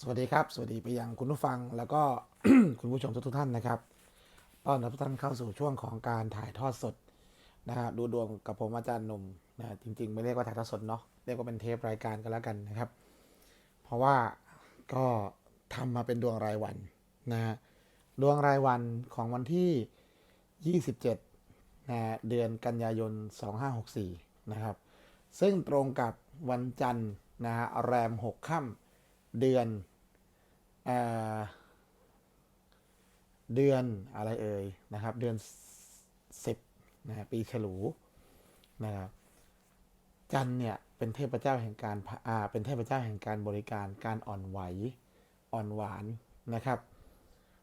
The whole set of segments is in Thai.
สวัสดีครับ สวัสดีไปยังคุณผู้ฟังแล้วก็คุณผู้ชมทุกท่านนะครับต้อนรับทุกท่านเข้าสู่ช่วงของการถ่ายทอดสดนะฮะดูดวงกับผมอาจารย์หนุ่มนะจริง ๆ ไม่เรียกว่าถ่ายทอดสดเนาะเรียกว่าเป็นเทปรายการกันแล้วกันนะครับ เพราะว่าก็ทำมาเป็นดวงรายวันนะฮะดวงรายวันของวันที่ 27นะเดือนกันยายน 2564 นะครับ ซึ่งตรงกับวันจันทร์นะฮะแรม 6 ค่ำ เดือนเอเดือนอะไรเอ่ยนะครับ เดือน10นะปีฉลูนะครับจันเนี่ยเป็นเทพเจ้าแห่งการอ่าเป็นเทพเจ้าแห่งการบริการการอ่อนไหวอ่อนหวานนะครับ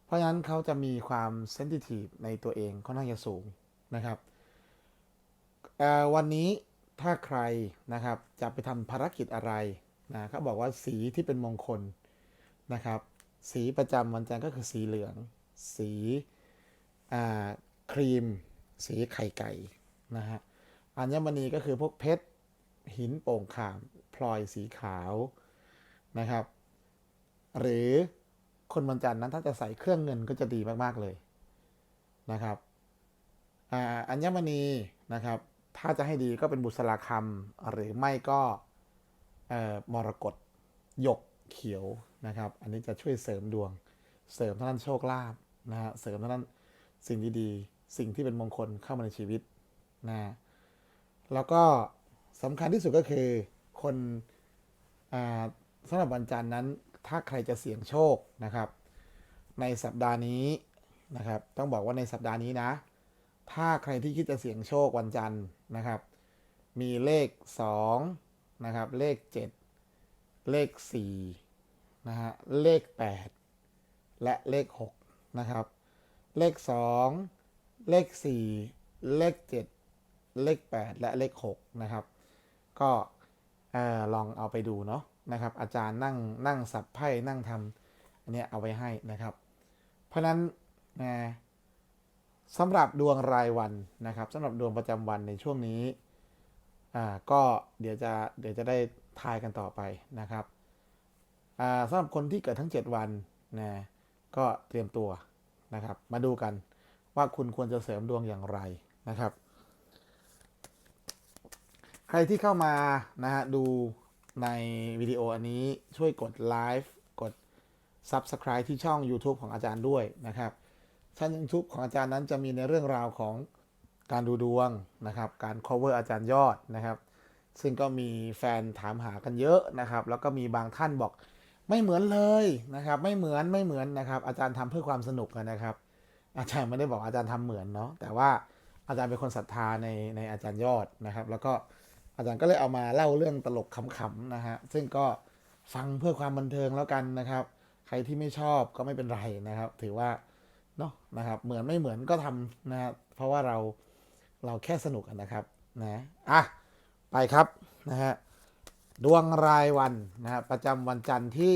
เพราะฉะนั้นเขาจะมีความเซนซิทีฟในตัวเองค่อนข้างจะสูงนะครับวันนี้ถ้าใครนะครับจะไปทำภารกิจอะไร นะเขาบอกว่าสีที่เป็นมงคลนะครับ สีประจำวันจันทร์ก็คือสีเหลือง สีครีม สีไข่ไก่นะฮะอัญมณีก็คือพวกเพชรหินโป่งขามพลอยสีขาวนะครับ หรือคนวันจันทร์นั้นถ้าจะใส่เครื่องเงินก็จะดีมาก ๆ เลยนะครับอัญมณีนะครับ ถ้าจะให้ดีก็เป็นบุษราคำหรือไม่ก็ มรกตหยกเขียวนะครับ อันนี้จะช่วยเสริมดวง เสริมท่านโชคลาภนะฮะเสริมท่านสิ่งดีๆ สิ่งที่เป็นมงคลเข้ามาในชีวิตนะฮะแล้วก็สำคัญที่สุดก็คือคนอ่าสำหรับวันจันทร์นั้น ถ้าใครจะเสี่ยงโชคนะครับ ในสัปดาห์นี้นะครับ ต้องบอกว่าในสัปดาห์นี้นะ ถ้าใครที่คิดจะเสี่ยงโชควันจันทร์นะครับ มีเลข 2 นะครับ เลข 7 เลข4นะฮะเลข 8 และเลข6นะครับ เลข 2 เลข 4 เลข 7 เลข 8 และเลข6นะครับ ก็ลองเอาไปดูเนาะนะครับ อาจารย์นั่งนั่งสับไพ่นั่งทำอันนี้เอาไว้ให้นะครับ เพราะฉะนั้นนะสำหรับดวงรายวันนะครับสำหรับดวงประจำวันในช่วงนี้ อ่าก็เดี๋ยวจะเดี๋ยวจะได้ทายกันต่อไปนะครับอ่าสำหรับคนที่เกิดทั้ง 7 วันนะก็เตรียมตัวนะครับ มาดูกันว่าคุณควรจะเสริมดวงอย่างไรนะครับ ใครที่เข้ามานะฮะดูในวิดีโออันนี้ช่วยกดไลฟ์กด Subscribe ที่ช่อง YouTube ของอาจารย์ด้วยนะครับช่อง YouTube ของอาจารย์นั้นจะมีในเรื่องราวของ การดูดวงนะครับ การ cover อาจารย์ยอดนะครับ ซึ่งก็มีแฟนถามหากันเยอะนะครับ แล้วก็มีบางท่านบอกไม่เหมือนเลยนะครับ ไม่เหมือนไม่เหมือนนะครับ อาจารย์ทำเพื่อความสนุกนะครับ อาจารย์ไม่ได้บอกอาจารย์ทำเหมือนเนาะแต่ว่าอาจารย์เป็นคนศรัทธาในในอาจารย์ยอดนะครับ แล้วก็อาจารย์ก็เลยเอามาเล่าเรื่องตลกขำๆนะฮะซึ่งก็ฟังเพื่อความบันเทิงแล้วกันนะครับ ใครที่ไม่ชอบก็ไม่เป็นไรนะครับ ถือว่าเนาะนะครับ เหมือนไม่เหมือนก็ทำนะครับเพราะว่าเรา เราแค่สนุกกันนะครับนะอะไปครับนะฮะดวงรายวันนะฮะประจำวันจันทร์ที่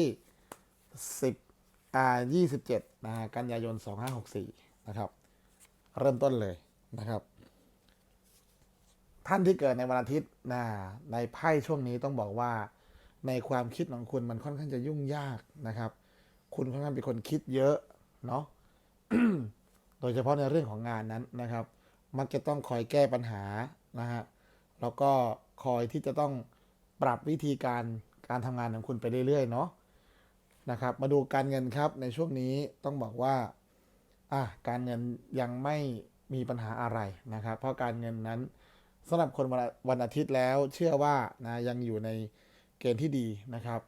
10อ่า27นะฮะกันยายน 2564 นะครับ เริ่มต้นเลยนะครับ ท่านที่เกิดในวันอาทิตย์นะในไพ่ช่วงนี้ต้องบอกว่า ในความคิดของคุณมันค่อนข้างจะยุ่งยากนะครับ คุณค่อนข้างเป็นคนคิดเยอะเนาะโดยเฉพาะในเรื่องของงานนั้นนะครับ มักจะต้องคอยแก้ปัญหานะฮะแล้วก็คอยที่จะต้องปรับวิธีการการทำงานของคุณไปเรื่อยๆเนาะนะครับ มาดูการเงินครับในช่วงนี้ต้องบอกว่าอะการเงินยังไม่มีปัญหาอะไรนะครับ เพราะการเงินนั้นสำหรับคนวันอาทิตย์แล้วเชื่อว่านะยังอยู่ในเกณฑ์ที่ดีนะครับ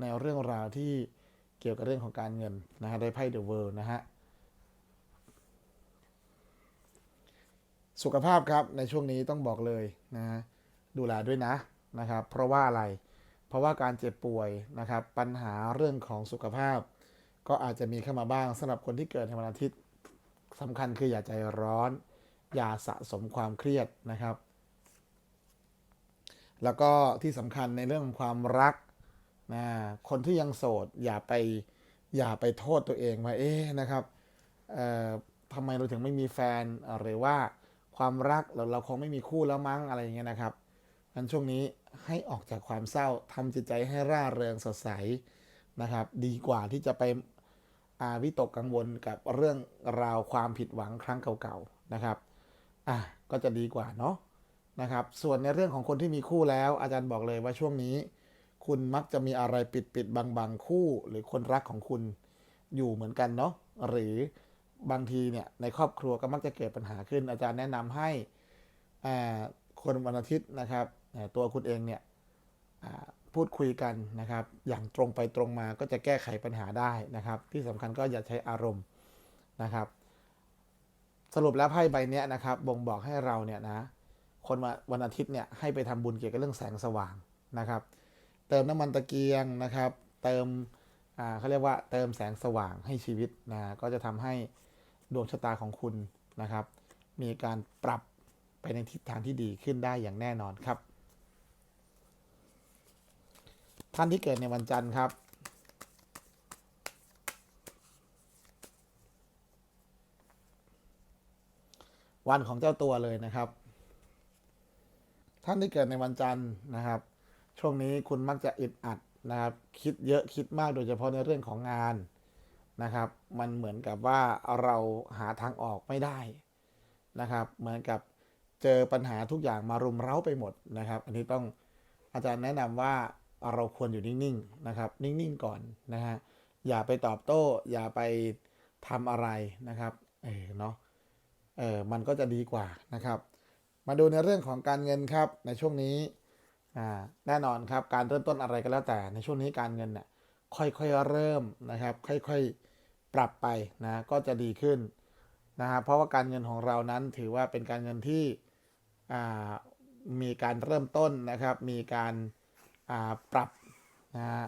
ในเรื่องราวที่เกี่ยวกับเรื่องของการเงินนะฮะโดยไพ่เดอะเวิลด์นะฮะ สุขภาพครับในช่วงนี้ต้องบอกเลยนะดูแลด้วยนะนะครับ เพราะว่าอะไร เพราะว่าการเจ็บป่วยนะครับ ปัญหาเรื่องของสุขภาพ ก็อาจจะมีเข้ามาบ้างสำหรับคนที่เกิดในวันอาทิตย์สำคัญคืออย่าใจร้อน อย่าสะสมความเครียดนะครับ แล้วก็ที่สำคัญในเรื่องของความรักนะคนที่ยังโสดอย่าไปอย่าไปโทษตัวเองว่าเอ๊ะนะครับเอ่อทำไมเราถึงไม่มีแฟนหรือว่า ความรักเราเราคงไม่มีคู่แล้วมั้งอะไรอย่างเงี้ยนะครับงั้นช่วงนี้ให้ออกจากความเศร้าทำจิตใจให้ร่าเริงสดใสนะครับ ดีกว่าที่จะไปอาวิตกกังวลกับเรื่องราวความผิดหวังครั้งเก่าๆนะครับอะก็จะดีกว่าเนาะนะครับ ส่วนในเรื่องของคนที่มีคู่แล้ว อาจารย์บอกเลยว่าช่วงนี้ คุณมักจะมีอะไรปิดปิดบังบังๆคู่ หรือคนรักของคุณอยู่เหมือนกันเนาะหรือ บางทีเนี่ยในครอบครัวก็มักจะเกิดปัญหาขึ้น อาจารย์แนะนำให้คนวันอาทิตย์นะครับตัวคุณเองเนี่ยพูดคุยกันนะครับ อย่างตรงไปตรงมาก็จะแก้ไขปัญหาได้นะครับ ที่สำคัญก็อย่าใช้อารมณ์นะครับ สรุปแล้วไพ่ใบนี้นะครับบ่งบอกให้เราเนี่ยนะคนวันอาทิตย์เนี่ยให้ไปทำบุญเกี่ยวกับเรื่องแสงสว่างนะครับ เติมน้ำมันตะเกียงนะครับ เติมเขาเรียกว่าเติมแสงสว่างให้ชีวิตนะก็จะทำให้ ดวงชะตาของคุณนะครับ มีการปรับไปในทิศทางที่ดีขึ้นได้อย่างแน่นอนครับ ท่านที่เกิดในวันจันทร์ครับ วันของเจ้าตัวเลยนะครับ ท่านที่เกิดในวันจันทร์นะครับ ช่วงนี้คุณมักจะอึดอัดนะครับ คิดเยอะคิดมากโดยเฉพาะในเรื่องของงาน นะครับ มันเหมือนกับว่าเราหาทางออกไม่ได้นะครับ เหมือนกับเจอปัญหาทุกอย่างมารุมเร้าไปหมดนะครับ อันนี้ต้องอาจารย์แนะนำว่าเราควรอยู่นิ่งๆนะครับ นิ่งๆก่อนนะฮะอย่าไปตอบโต้ อย่าไปทำอะไรนะครับเออเนาะเออมันก็จะดีกว่านะครับ มาดูในเรื่องของการเงินครับในช่วงนี้อ่าแน่นอนครับการเริ่มต้นอะไรก็แล้วแต่ในช่วงนี้การเงินเนี่ยค่อยๆเริ่มนะครับ ค่อยๆ ปรับไปนะก็จะดีขึ้นนะครับเพราะว่าการเงินของเรานั้นถือว่าเป็นการเงินที่มีการเริ่มต้นนะครับ มีการาปรับนะฮะ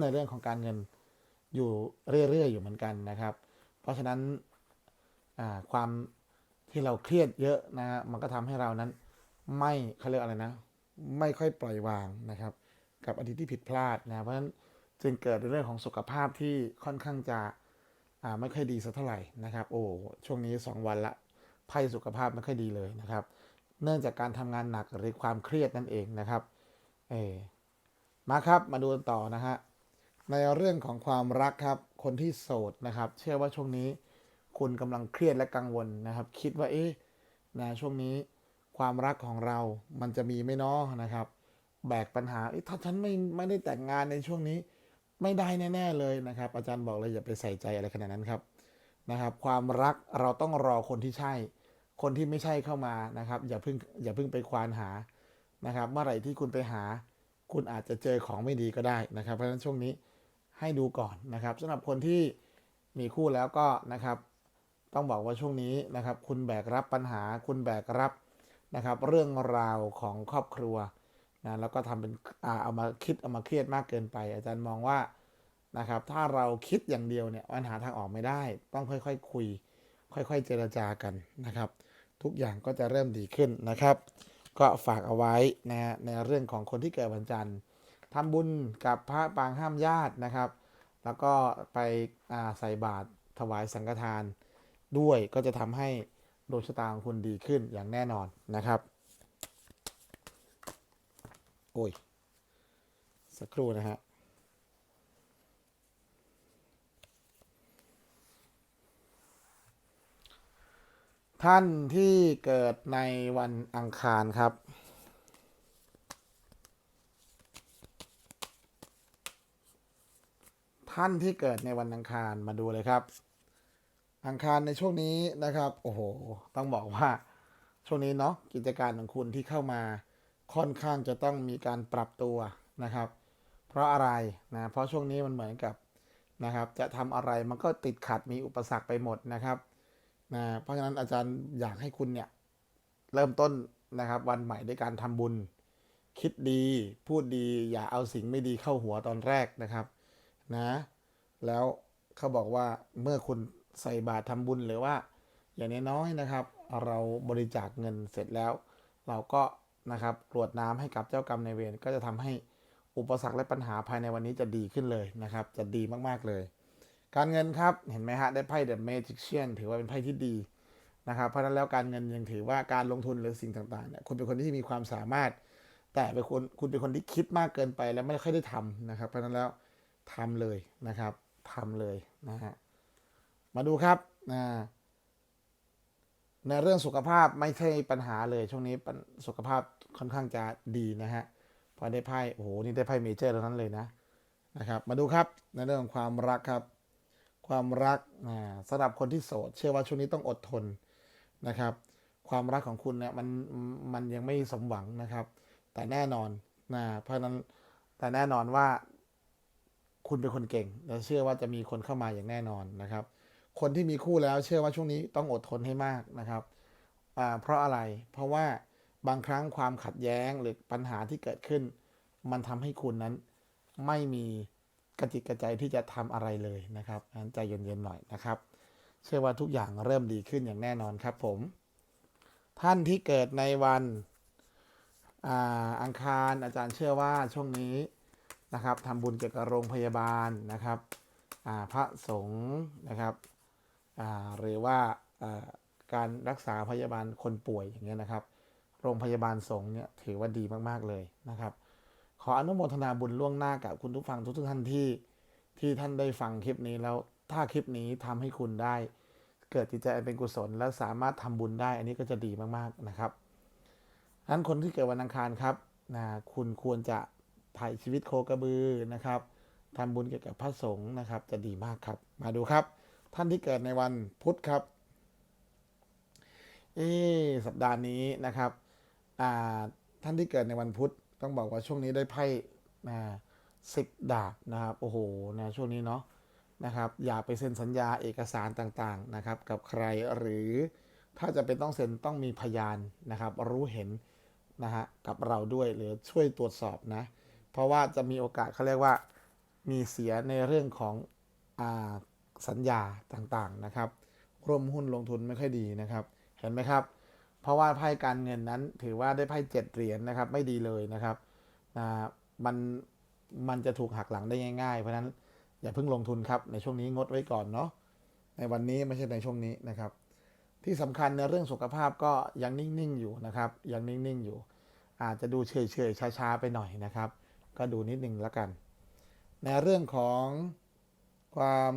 ในเรื่องของการเงินอยู่เรื่อยๆอยู่เหมือนกันนะครับ เพราะฉะนั้นความที่เราเครียดเยอะนะฮะมันก็ทำให้เรานั้นไม่เขาเรียกอะไรนะ ไม่ค่อยปล่อยวางนะครับ กับอดีตที่ผิดพลาดนะเพราะฉะนั้นจึงเกิดในเรื่องของสุขภาพที่ค่อนข้างจะ ไม่ค่อยดีสักเท่าไหร่นะครับ โอ้ช่วงนี้ 2 วันละไพ่สุขภาพไม่ค่อยดีเลยนะครับ เนื่องจากการทำงานหนักหรือความเครียดนั่นเองนะครับ เอมาครับมาดูต่อนะฮะในเรื่องของความรักครับคนที่โสดนะครับ เชื่อว่าช่วงนี้คุณกำลังเครียดและกังวลนะครับ คิดว่าเอ๊ะนะช่วงนี้ความรักของเรามันจะมีไหม่น้อนะครับ แบกปัญหาถ้าฉันไม่ไม่ได้แต่งงานในช่วงนี้ ไม่ได้แน่ๆเลยนะครับ อาจารย์บอกเลยอย่าไปใส่ใจอะไรขนาดนั้นครับนะครับ ความรักเราต้องรอคนที่ใช่ คนที่ไม่ใช่เข้ามานะครับ อย่าเพิ่งอย่าเพิ่งไปควานหานะครับ เมื่อไหร่ที่คุณไปหา คุณอาจจะเจอของไม่ดีก็ได้นะครับ เพราะฉะนั้นช่วงนี้ให้ดูก่อนนะครับสำหรับคนที่มีคู่แล้วก็นะครับ ต้องบอกว่าช่วงนี้นะครับ คุณแบกรับปัญหา คุณแบกรับนะครับ เรื่องราวของครอบครัว นะแล้วก็ทำเป็นอ่าเอามาคิดเอามาเครียดมากเกินไป อาจารย์มองว่านะครับ ถ้าเราคิดอย่างเดียวเนี่ยปัญหาทางออกไม่ได้ ต้องค่อยๆคคุย ค่อย ๆ เจรจากันนะครับ ทุกอย่างก็จะเริ่มดีขึ้นนะครับ ก็ฝากเอาไว้นะฮะในเรื่องของคนที่เกิดวันจันทร์ทำบุญกับพระปางห้ามญาตินะครับ แล้วก็ไปใส่บาตรถวายสังฆทานด้วยก็จะทำให้ดวงชะตาของคุณดีขึ้นอย่างแน่นอนนะครับ โอ้ย สักครู่นะฮะท่านที่เกิดในวันอังคารครับ ท่านที่เกิดในวันอังคารมาดูเลยครับ อังคารในช่วงนี้นะครับ โอ้โห ต้องบอกว่า ช่วงนี้เนาะกิจการของคุณที่เข้ามา ค่อนข้างจะต้องมีการปรับตัวนะครับ เพราะอะไรนะเพราะช่วงนี้มันเหมือนกับนะครับจะทำอะไรมันก็ติดขัดมีอุปสรรคไปหมดนะครับนะเพราะฉะนั้นอาจารย์อยากให้คุณเนี่ยเริ่มต้นนะครับวันใหม่ด้วยการทำบุญ คิดดีพูดดีอย่าเอาสิ่งไม่ดีเข้าหัวตอนแรกนะครับนะแล้วเขาบอกว่าเมื่อคุณใส่บาตรทำบุญหรือว่า อย่างน้อยๆนะครับ เราบริจาคเงินเสร็จแล้ว เราก็ นะครับกรวดน้ำให้กับเจ้ากรรมในเวรก็จะทำให้อุปสรรคและปัญหาภายในวันนี้จะดีขึ้นเลยนะครับ จะดีมากๆเลย การเงินครับเห็นไหมฮะได้ไพ่ The Magician ถือว่าเป็นไพ่ที่ดีนะครับเพราะนั้นแล้วการเงินยังถือว่าการลงทุนหรือสิ่งต่างๆเนี่ยคุณเป็นคนที่มีความสามารถ แต่เป็นคนคุณเป็นคนที่คิดมากเกินไปแล้วไม่ค่อยได้ทำนะครับ เพราะนั้นแล้วทำเลยนะครับทำเลยนะฮะมาดูครับนะในเรื่องสุขภาพไม่ใช่ปัญหาเลยช่วงนี้สุขภาพ ค่อนข้างจะดีนะฮะพอได้ไพ่โอ้โหนี่ได้ไพ่เมเจอร์แล้วนั้นเลยนะนะครับ มาดูครับในเรื่องของความรักครับ ความรักอ่าสำหรับคนที่โสด เชื่อว่าช่วงนี้ต้องอดทนนะครับ ความรักของคุณเนี่ยมันมันยังไม่สมหวังนะครับ แต่แน่นอนนะเพราะฉะนั้นแต่แน่นอนว่า คุณเป็นคนเก่ง และเชื่อว่าจะมีคนเข้ามาอย่างแน่นอนนะครับ คนที่มีคู่แล้วเชื่อว่าช่วงนี้ต้องอดทนให้มากนะครับอ่าเพราะอะไรเพราะว่า บางครั้งความขัดแย้งหรือปัญหาที่เกิดขึ้น มันทำให้คุณนั้นไม่มีกระจิตกระใจที่จะทำอะไรเลยนะครับงั้นใจเย็นๆหน่อยนะครับ เชื่อว่าทุกอย่างเริ่มดีขึ้นอย่างแน่นอนครับผม ท่านที่เกิดในวันอา,อังคารอาจารย์เชื่อว่าช่วงนี้นะครับทำบุญเกี่ยวกับโรงพยาบาลนะครับพระสงฆ์นะครับหรือว่าอ่าการรักษาพยาบาลคนป่วยอย่างเงี้ยนะครับ โรงพยาบาลสงฆ์เนี่ยถือว่าดีมากๆเลยนะครับ ขออนุโมทนาบุญล่วงหน้ากับคุณทุกฟังทุกท่านที่ที่ท่านได้ฟังคลิปนี้แล้วถ้าคลิปนี้ทำให้คุณได้ เกิดจิตใจเป็นกุศล และสามารถทำบุญได้ อันนี้ก็จะดีมากๆนะครับนั้นคนที่เกิดวันอังคารครับนะคุณควรจะถ่ายชีวิตโคกระบือนะครับทำบุญเกี่ยวกับพระสงฆ์นะครับ จะดีมากครับ มาดูครับ ท่านที่เกิดในวันพุธครับเอสัปดาห์นี้นะครับ ท่านที่เกิดในวันพุธต้องบอกว่าช่วงนี้ได้ไพ่นะสิบดาบนะครับโอ้โหนะช่วงนี้เนาะนะครับอย่าไปเซ็นสัญญาเอกสารต่างๆนะครับกับใครหรือถ้าจะเป็นต้องเซ็นต้องมีพยานนะครับ รู้เห็นนะฮะกับเราด้วยหรือช่วยตรวจสอบนะ เพราะว่าจะมีโอกาสเขาเรียกว่ามีเสียในเรื่องของอสัญญาต่างๆนะครับ ร่วมหุ้นลงทุนไม่ค่อยดีนะครับ เห็นไหมครับ เพราะว่าไพ่การเงินนั้นถือว่าได้ไพ่เจ็ดเหรียญนะครับ ไม่ดีเลยนะครับนะมันมันจะถูกหักหลังได้ง่ายๆ เพราะฉะนั้นอย่าเพิ่งลงทุนครับ ในช่วงนี้งดไว้ก่อนเนาะในวันนี้ไม่ใช่ในช่วงนี้นะครับ ที่สำคัญในเรื่องสุขภาพก็ยังนิ่งๆอยู่นะครับ ยังนิ่งๆอยู่ อาจจะดูเฉยๆช้าๆไปหน่อยนะครับ ก็ดูนิดนึงแล้วกัน ในเรื่องของความ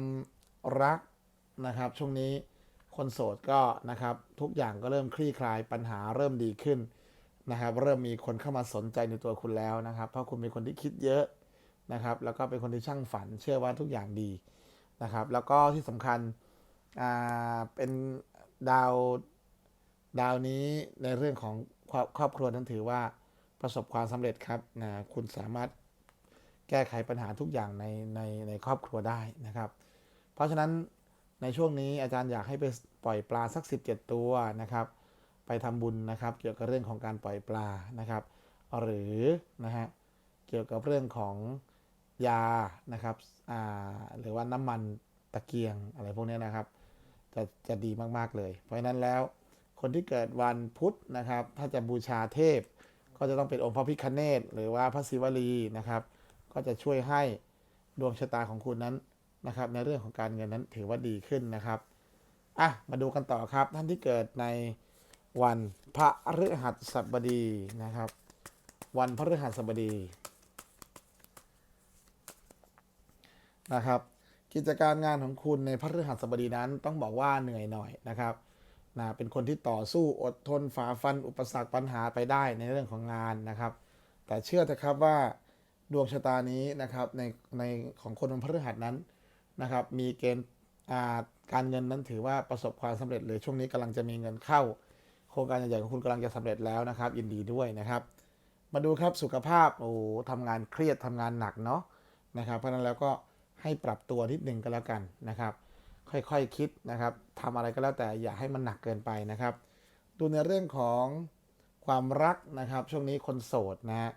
รักนะครับช่วงนี้ คนโสดก็นะครับทุกอย่างก็เริ่มคลี่คลายปัญหาเริ่มดีขึ้นนะครับ เริ่มมีคนเข้ามาสนใจในตัวคุณแล้วนะครับ เพราะคุณเป็นคนที่คิดเยอะนะครับ แล้วก็เป็นคนที่ช่างฝัน เชื่อว่าทุกอย่างดีนะครับ แล้วก็ที่สำคัญอ่าเป็นดาวดาวนี้ในเรื่องของครอบครัวนั้นถือว่าประสบความสำเร็จครับนะคุณสามารถแก้ไขปัญหาทุกอย่างในในในครอบครัวได้นะครับ เพราะฉะนั้น ในช่วงนี้อาจารย์อยากให้ไปปล่อยปลาสัก 17 ตัวนะครับ ไปทำบุญนะครับ เกี่ยวกับเรื่องของการปล่อยปลานะครับ หรือนะฮะเกี่ยวกับเรื่องของยานะครับอ่าหรือว่าน้ำมันตะเกียงอะไรพวกนี้นะครับ จะจะดีมากๆเลย เพราะฉะนั้นแล้วคนที่เกิดวันพุธนะครับ ถ้าจะบูชาเทพ ก็จะต้องเป็นองค์พระพิคเนตหรือว่าพระศิวลีนะครับ ก็จะช่วยให้ดวงชะตาของคุณนั้น นะครับ ในเรื่องของการเงินนั้นถือว่าดีขึ้นนะครับอะมาดูกันต่อครับ ท่านที่เกิดในวันพระฤหัสบดีนะครับ วันพระฤหัสบดีนะครับ กิจการงานของคุณในพระฤหัสบดีนั้นต้องบอกว่าเหนื่อยหน่อยนะครับนะเป็นคนที่ต่อสู้อดทนฝ่าฟันอุปสรรคปัญหาไปได้ในเรื่องของงานนะครับ แต่เชื่อเถอะครับว่าดวงชะตานี้นะครับในในของคนวันพฤหัสนั้น นะครับ มีเกณฑ์การเงินนั้นถือว่าประสบความสำเร็จเลยช่วงนี้กำลังจะมีเงินเข้า โครงการใหญ่ๆของคุณกำลังจะสำเร็จแล้วนะครับยินดีด้วยนะครับ มาดูครับสุขภาพโอ้ทำงานเครียดทำงานหนักเนาะนะครับ เพราะนั้นแล้วก็ให้ปรับตัวนิดนึงก็แล้วกันนะครับ ค่อยๆคคิดนะครับทำอะไรก็แล้วแต่อย่าให้มันหนักเกินไปนะครับ ดูในเรื่องของความรักนะครับ ช่วงนี้คนโสดนะฮะ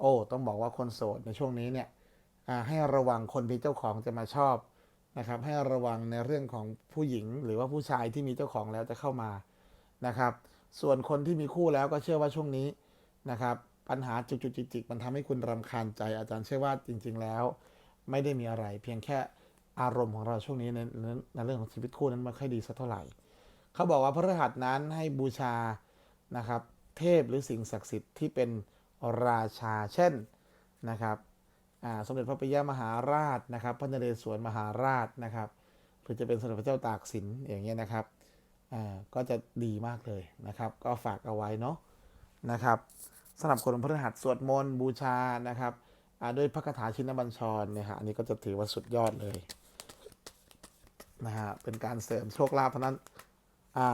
โอ้ต้องบอกว่าคนโสดในช่วงนี้เนี่ยให้ระวังคนมีเจ้าของจะมาชอบ นะครับให้ระวังในเรื่องของผู้หญิง หรือว่าผู้ชายที่มีเจ้าของแล้วจะเข้ามานะครับ ส่วนคนที่มีคู่แล้วก็เชื่อว่าช่วงนี้นะครับ ปัญหาจุกจิกจิกๆมันทำให้คุณรำคาญใจอาจารย์เชื่อว่าจริง ๆ แล้ว ไม่ได้มีอะไร เพียงแค่อารมณ์ของเราช่วงนี้ในในในเรื่องของชีวิตคู่นั้นไม่ค่อยดีสักเท่าไหร่เขาบอกว่าพระรหัสนั้นให้บูชานะครับ เทพหรือสิ่งศักดิ์สิทธิ์ที่เป็นราชาเช่นนะครับ สมเด็จพระปิยมหาราชนะครับพระนเรศวรมหาราชนะครับหรือจะเป็นสมเด็จพระเจ้าตากสินอย่างเงี้ยนะครับก็จะดีมากเลยนะครับ ก็ฝากเอาไว้เนาะนะครับสำหรับคนพฤหัสสวดมนต์บูชานะครับด้วยพระคาถาชินบัญชรเนี่ยฮะอันนี้ก็จะถือว่าสุดยอดเลยนะฮะเป็นการเสริมโชคลาภเท่านั้น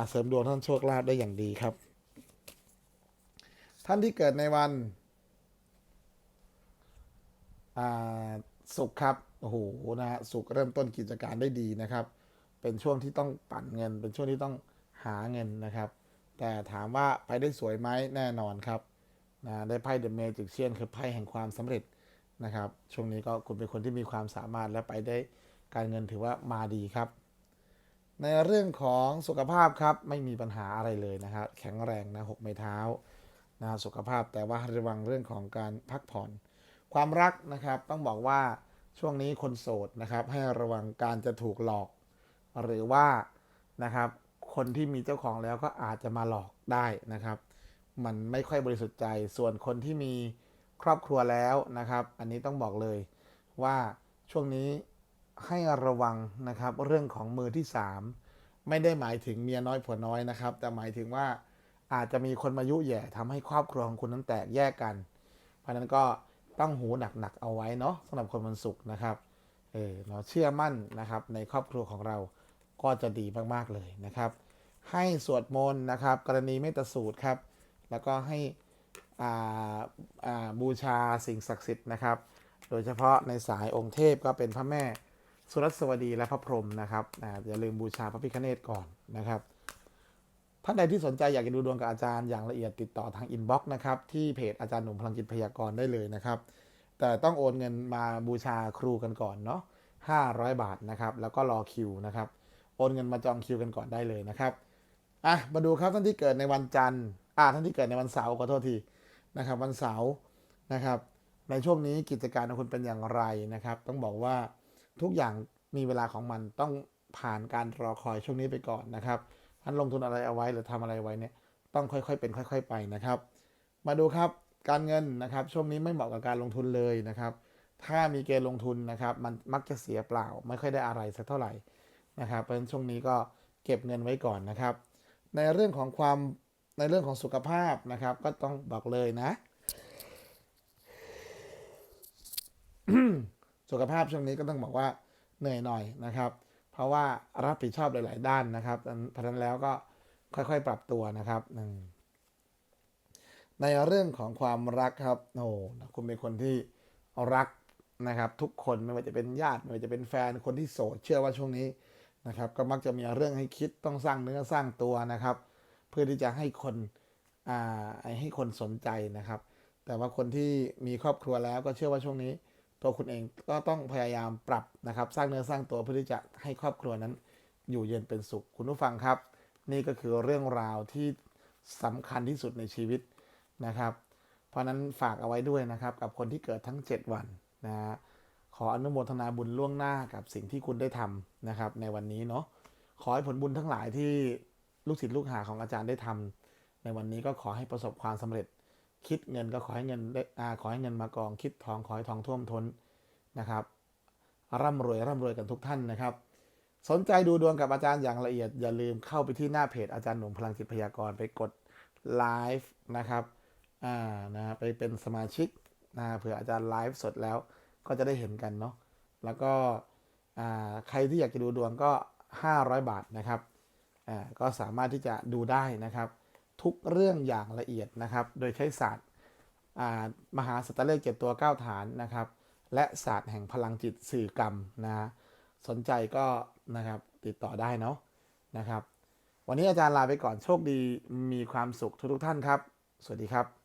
เสริมดวงท่านโชคลาภได้อย่างดีครับ ท่านที่เกิดในวัน สุขครับโอ้โหนะฮะสุขเริ่มต้นกิจการได้ดีนะครับ เป็นช่วงที่ต้องปั่นเงิน เป็นช่วงที่ต้องหาเงินนะครับ แต่ถามว่าไปได้สวยไหมแน่นอนครับนะได้ไพ่เดอะเมจิกเชียนคือไพ่แห่งความสำเร็จนะครับ ช่วงนี้ก็คุณเป็นคนที่มีความสามารถและไปได้การเงินถือว่ามาดีครับ ในเรื่องของสุขภาพครับไม่มีปัญหาอะไรเลยนะครับ แข็งแรงนะหกไม้เท้านะสุขภาพแต่ว่าระวังเรื่องของการพักผ่อน ความรักนะครับต้องบอกว่าช่วงนี้คนโสดนะครับ ให้ระวังการจะถูกหลอก หรือว่านะครับ คนที่มีเจ้าของแล้วก็อาจจะมาหลอกได้นะครับ มันไม่ค่อยบริสุทธิ์ใจ ส่วนคนที่มีครอบครัวแล้วนะครับ อันนี้ต้องบอกเลยว่าช่วงนี้ให้ระวังนะครับเรื่องของมือที่ 3 ไม่ได้หมายถึงเมียน้อยผัวน้อยนะครับ แต่หมายถึงว่าอาจจะมีคนมายุแย่ทำให้ครอบครัวของคุณนั้นแตกแยกกัน เพราะฉะนั้นก็ ต้องหูหนักๆเอาไว้เนาะสำหรับคนวันศุกร์นะครับเออเราเชื่อมั่นนะครับในครอบครัวของเราก็จะดีมากๆเลยนะครับ ให้สวดมนต์นะครับ กรณีเมตตาสูตรครับ แล้วก็ให้อ่าอ่าบูชาสิ่งศักดิ์สิทธิ์นะครับ โดยเฉพาะในสายองค์เทพก็เป็นพระแม่สุรสวดีและพระพรหมนะครับอ่าอย่าลืมบูชาพระพิฆเนศก่อนนะครับ ท่านใดที่สนใจอยากจะดูดวงกับอาจารย์อย่างละเอียดติดต่อทางอินบ็อกซ์นะครับ ที่เพจอาจารย์หนุ่มพลังจิตพยากรได้เลยนะครับ แต่ต้องโอนเงินมาบูชาครูกันก่อนเนาะ500 บาทนะครับ แล้วก็รอคิวนะครับ โอนเงินมาจองคิวกันก่อนได้เลยนะครับอะมาดูครับท่านที่เกิดในวันจันทร์อ่าท่านที่เกิดในวันเสาร์ขอโทษทีนะครับ วันเสาร์นะครับ ในช่วงนี้กิจการของคุณเป็นอย่างไรนะครับ ต้องบอกว่าทุกอย่างมีเวลาของมันต้องผ่านการรอคอยช่วงนี้ไปก่อนนะครับ ท่านลงทุนอะไรเอาไว้หรือทำอะไรไว้เนี่ยต้องค่อยๆ เป็นค่อย ๆ ไปนะครับ มาดูครับการเงินนะครับ ช่วงนี้ไม่เหมาะกับการลงทุนเลยนะครับ ถ้ามีเกณฑ์ลงทุนนะครับ มันมักจะเสียเปล่า ไม่ค่อยได้อะไรสักเท่าไหร่นะครับเพราะฉะนั้นช่วงนี้ก็เก็บเงินไว้ก่อนนะครับ ในเรื่องของความในเรื่องของสุขภาพนะครับ ก็ต้องบอกเลยนะสุขภาพช่วงนี้ก็ต้องบอกว่าเหนื่อยหน่อยนะครับ ราะว่ารับผิดชอบหลาย ๆ ด้านนะครับเพราะนั้นแล้วก็ค่อย ๆ ปรับตัวนะครับในเรื่องของความรักครับโอ้คุณเป็นคนที่รักนะครับ ทุกคนไม่ว่าจะเป็นญาติไม่ว่าจะเป็นแฟนคนที่โสดเชื่อว่าช่วงนี้นะครับ ก็มักจะมีเรื่องให้คิดต้องสร้างเนื้อสร้างตัวนะครับ เพื่อที่จะให้คนให้คนสนใจนะครับ แต่ว่าคนที่มีครอบครัวแล้วก็เชื่อว่าช่วงนี้ ตัวคุณเองก็ต้องพยายามปรับนะครับ สร้างเนื้อสร้างตัวเพื่อที่จะให้ครอบครัวนั้น อยู่เย็นเป็นสุขคุณผู้ฟังครับ นี่ก็คือเรื่องราวที่สำคัญที่สุดในชีวิตนะครับ เพราะนั้นฝากเอาไว้ด้วยนะครับ กับคนที่เกิดทั้ง 7 วันนะฮะขออนุโมทนาบุญล่วงหน้ากับสิ่งที่คุณได้ทำนะครับ ในวันนี้เนาะขอให้ผลบุญทั้งหลายที่ลูกศิษย์ลูกหาของอาจารย์ได้ทำในวันนี้ก็ขอให้ประสบความสำเร็จ คิดเงินก็ขอให้เงินได้อาขอให้เงินมากอง คิดทองขอให้ทองท่วมท้นนะครับ ร่ำรวยร่ำรวยกันทุกท่านนะครับ สนใจดูดวงกับอาจารย์อย่างละเอียด อย่าลืมเข้าไปที่หน้าเพจอาจารย์หนุ่มพลังจิตพยากรไปกดไลฟ์นะครับอ่านะไปเป็นสมาชิกนะเผื่ออาจารย์ไลฟ์สดแล้วก็จะได้เห็นกันเนาะแล้วก็อ่าใครที่อยากจะดูดวงก็ 500 บาทนะครับอ่าก็สามารถที่จะดูได้นะครับ ทุกเรื่องอย่างละเอียดนะครับ โดยใช้ศาสตร์มหาสตว์เลขเจ็ดตัวเก้าฐานนะครับ และศาสตร์แห่งพลังจิตสื่อกรรมนะฮะสนใจก็นะครับติดต่อได้เนาะนะครับ วันนี้อาจารย์ลาไปก่อนโชคดีมีความสุขทุกๆท่านครับ สวัสดีครับ